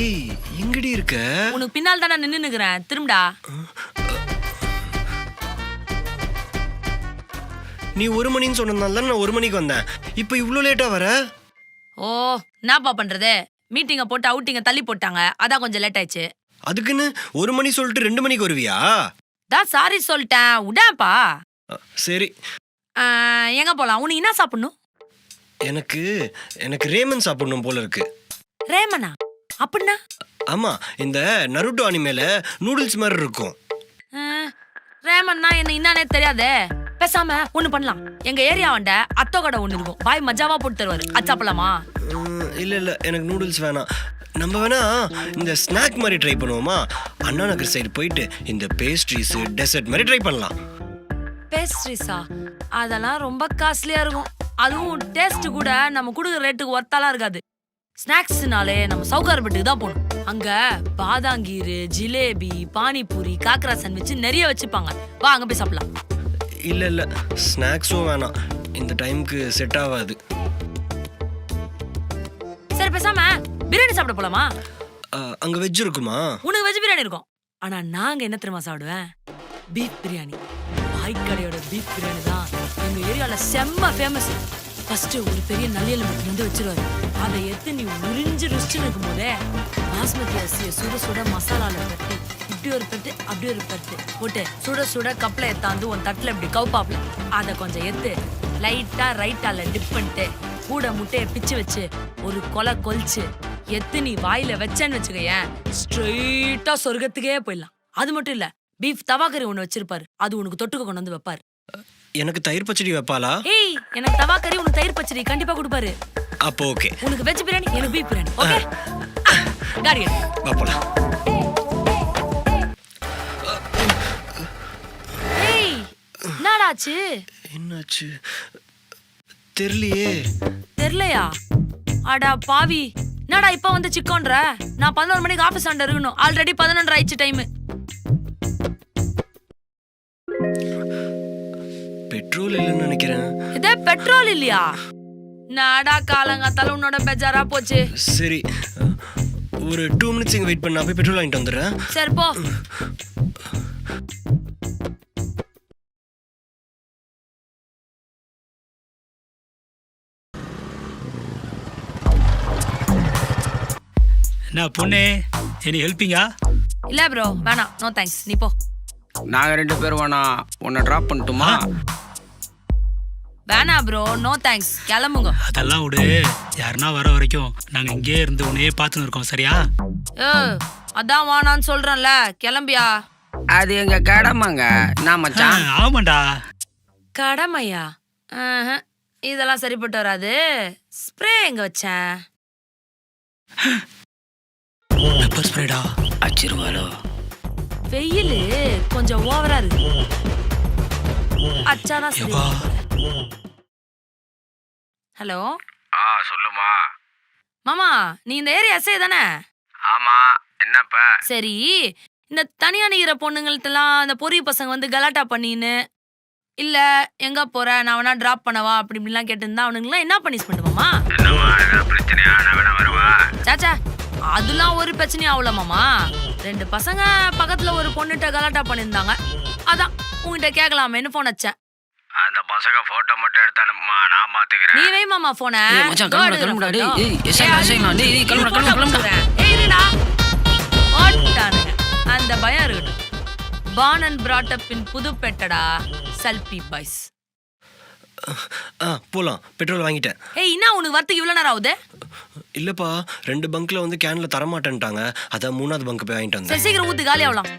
ஏய் எங்கடி இருக்க? உனக்கு பின்னால் தானே நின்னு நிக்கிறேன் திரும்படா. நீ ஒரு மணின்னு சொன்னதுனால தான் நான் ஒரு மணிக்கு வந்தேன். இப்போ இவ்வளோ லேட்டா வர? ஓ என்னப்பா பண்றது? மீட்டிங்க போட்டு அவுட்டிங்க தள்ளி போட்டாங்க. அதான் கொஞ்சம் லேட் ஆயிடுச்சு. அதுக்குன்னு ஒரு மணி சொல்லிட்டு ரெண்டு மணிக்கு வருவியா? தான் சாரி சொல்லிட்டேன். விடாப்பா அ, சரி. எங்க போலாம்? உனக்கு என்ன சாப்பிடணும்? எனக்கு எனக்கு ரேமன் சாப்பிடணும் போல இருக்கு. ரேமனா? அப்படின்னா? ஆமா இந்த நருட்டோ அனிமேல நூடுல்ஸ் மாதிரி இருக்கும். ரேமன்னா என்ன என்னன்னே தெரியாதே? பேசாம ஒண்ணு பண்ணலாம். எங்க ஏரியாவாண்ட அத்தோ கடை ஒண்ணு இருக்கும். பாய் மஜாவா போட்டு தருவாரு. அது சாப்பிடலாமா? இல்ல இல்ல எனக்கு நூடுல்ஸ் வேணாம். நம்ம வேணா இந்த ஸ்நாக் மாதிரி ட்ரை பண்ணுவோமா? அண்ணா நகர் சைடு போயிட்டு இந்த பேஸ்ட்ரீஸ் டெசர்ட் மாதிரி ட்ரை பண்ணலாம். பேஸ்ட்ரிஸா அதெல்லாம் ரொம்ப காஸ்ட்லியா இருக்கும். அதுவும் டேஸ்ட் கூட நம்ம கொடுக்குற ரேட்டுக்கு ஒர்த்தாலாம் இருக்காது. ஸ்நாக்ஸ்னாலே நம்ம சவுகார்பேட்டுக்கு தான் போகணும். அங்க பாதாங்கீரு ஜிலேபி பானிபூரி காக்கரா சாண்ட்விச் நிறைய வச்சுப்பாங்க. வா அங்க போய் சாப்பிடலாம். இல்ல இல்ல. ஸ்நாக்ஸும் வேணாம். இந்த டைம்க்கு செட் ஆகாது. சரி பேசாம பிரியாணி சாப்பிட போலாமா? அங்க வெஜ் இருக்குமா? உனக்கு வெஜ் பிரியாணி இருக்கும். ஆனா நாங்க என்ன தெரியுமா சாப்பிடுவேன்? பீஃப் பிரியாணி. பாய் கடையோட பீஃப் பிரியாணி தான். எங்க ஏரியால செம்ம ஃபேமஸ் ஃபர்ஸ்ட் ஒரு பெரிய நல்லியல் மட்டும் வந்து வச்சிருவாரு. அதை எடுத்து நீ உறிஞ்சு ருசிச்சு இருக்கும் போதே பாஸ்மதி அரிசியை சுட சுட மசாலால தட்டி இப்படி ஒரு தட்டு அப்படி ஒரு தட்டு போட்டு சுட சுட கப்பல எத்தாந்து உன் தட்டுல இப்படி கவுப்பாப்ல. அதை கொஞ்சம் எடுத்து லைட்டா ரைட்டால டிப் பண்ணிட்டு கூட முட்டையை பிச்சு வச்சு ஒரு கொலை கொலிச்சு எத்து நீ வாயில வச்சேன்னு வச்சுக்கோயேன் ஸ்ட்ரெயிட்டா சொர்க்கத்துக்கே போயிடலாம். அது மட்டும் இல்ல பீஃப் தவாக்கறி ஒண்ணு வச்சிருப்பாரு. அது உனக்கு தொட்டுக்க கொண்டு வந்து வைப்பாரு. எனக்கு தயிர் பச்சடி வைப்பாளா? ஏய் எனக்கு தவாக்கறி உனக்கு தயிர் பச்சடி கண்டிப்பா கொடுப்பாரு. அப்போ ஓகே. உனக்கு வெஜ் பிரியாணி எனக்கு பீஃப் பிரியாணி. ஓகே? காடி எடு. வைப்பலாம் ஏய் என்னடாச்சு? என்னாச்சு? தெரியலையே. தெரியலையா? அடா பாவி. என்னடா இப்ப வந்து சிக்கோன்ற? நான் பதினோரு மணிக்கு ஆபீஸ் ஆண்ட இருக்கணும். ஆல்ரெடி பதினொன்று ஆயிடுச்சு டைம் பெட்ரோல் இல்லைன்னு நினைக்கிறேன். இதே பெட்ரோல் இல்லையா? நாடா காலங்காத்தால உன்னோட பெஜாரா போச்சு. சரி ஒரு டூ மினிட்ஸ் இங்கே வெயிட் பண்ண போய் பெட்ரோல் வாங்கிட்டு வந்துடுறேன். சரி போ. என்ன பொண்ணு எனி ஹெல்ப்பிங்கா இல்ல ப்ரோ வேணாம். நோ தேங்க்ஸ் நீ போ. நாங்க ரெண்டு பேரும் வேணா உன்னை டிராப் பண்ணட்டுமா? வேணா ப்ரோ நோ தேங்க்ஸ் கிளம்புங்க. அதெல்லாம் விடு. யாருன்னா வர வரைக்கும் நாங்க இங்கேயே இருந்து உன்னையே பார்த்துன்னு இருக்கோம் சரியா? ஏ அதான் வானான்னு சொல்றேன்ல. கிளம்பியா? அது எங்க கடமைங்க. நான் மச்சான். ஆமாண்டா. கடமையா? ஆஹ், இதெல்லாம் சரிப்பட்டு வராது. ஸ்ப்ரே எங்க வச்சேன்? பெப்பர் ஸ்ப்ரேடா அச்சிருவாளோ? வெயில் கொஞ்சம் ஓவரா இருக்கு. அச்சாதான் சரி. எப்பா ஹலோ? ஆ சொல்லுமா. மாமா நீ இந்த ஏரியா எஸ்ஐ தானே? ஆமா என்னப்ப? சரி இந்த தனியா நிக்கிற பொண்ணுங்கள்ட்டலாம் இந்த பொரிய பசங்க வந்து கலாட்டா பண்ணின்னு இல்ல எங்க போற நான் வேணா டிராப் பண்ணவா அப்படி இப்படிலாம் கேட்டிருந்தா அவனுங்களாம் என்ன பனிஷ்மெண்ட் மாமா என்னமா பிரச்சனையா? நான் வேணா வருவா? சாச்சா அதெல்லாம் ஒரு பிரச்சனையும் ஆகல மாமா. ரெண்டு பசங்க பக்கத்துல ஒரு பொண்ணுகிட்ட கலாட்டா பண்ணியிருந்தாங்க அதான் உங்ககிட்ட கேட்கலாமேன்னு போன் வச்சேன் அந்த பசங்க போட்டோ மட்டும் எடுத்து அனுப்புமா நான் பாத்துக்கிறேன். நீ வை மாமா போன ஏய், மச்சான், கிளம்புடா, கிளம்புடா, டேய், ஏய், எஸ்ஐ, டேய், டேய், கிளம்புடா, கிளம்புடா, கிளம்புடா. இருடா ஓட்டானுங்க அந்த பயம் இருக்கட்டும் born and brought up in புதுப்பேட்டடா சல்பி பாய்ஸ் ஆ போகலாம் பெட்ரோல் வாங்கிட்டேன். ஏய் என்ன உனக்கு வரத்துக்கு இவ்வளவு நேரம் ஆகுது? இல்லைப்பா ரெண்டு பங்க்ல வந்து கேனில் தரமாட்டேன்ட்டாங்க. அதான் மூணாவது பங்க் போய் வாங்கிட்டு வந்தேன். சரி சீக்கிரம் ஊத்து காலி ஆகலாம்